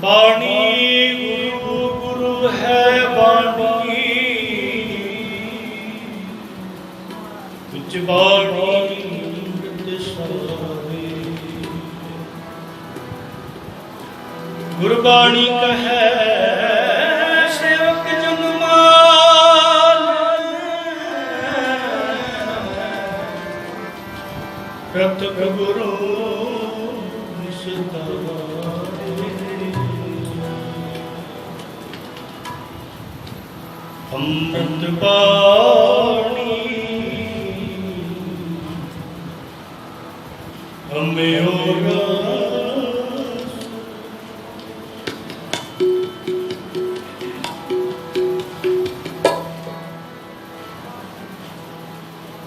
ਬਾਣੀ ਗੁਰੂ ਗੁਰੂ ਹੈ ਬਾਣੀ। ਤੁਝ ਬਾਣੀ ਅੰਮ੍ਰਿਤ ਸਰਵੇ ਗੁਰਬਾਣੀ ਕਹੈ, ਸੇਵਕ ਜਨ ਮਾਲ ਪ੍ਰਤਿ ਗੁਰੂ ਨਿਸ਼ਤਵਾ ਅੰਮ੍ਰਿਤ ਪਾਣੀ ਅੰਮੇ ਹੋਗਾ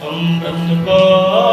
ਅੰਮ੍ਰਿਤ ਪਾਣੀ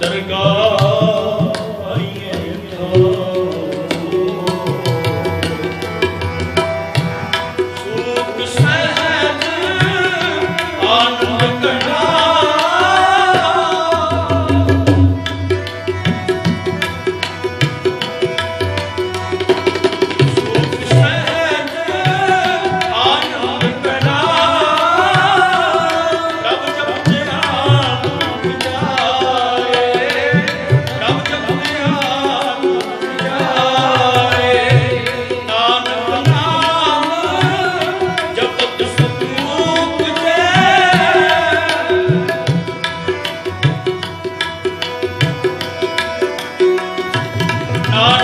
ਦਰਗਾਹ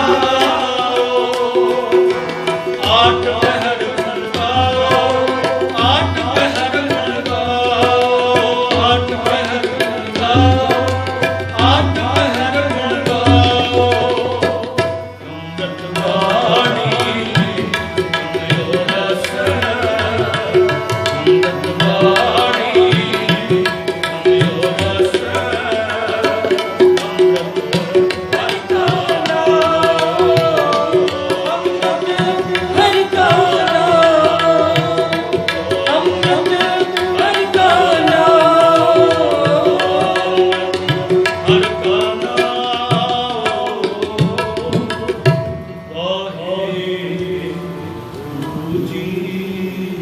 아.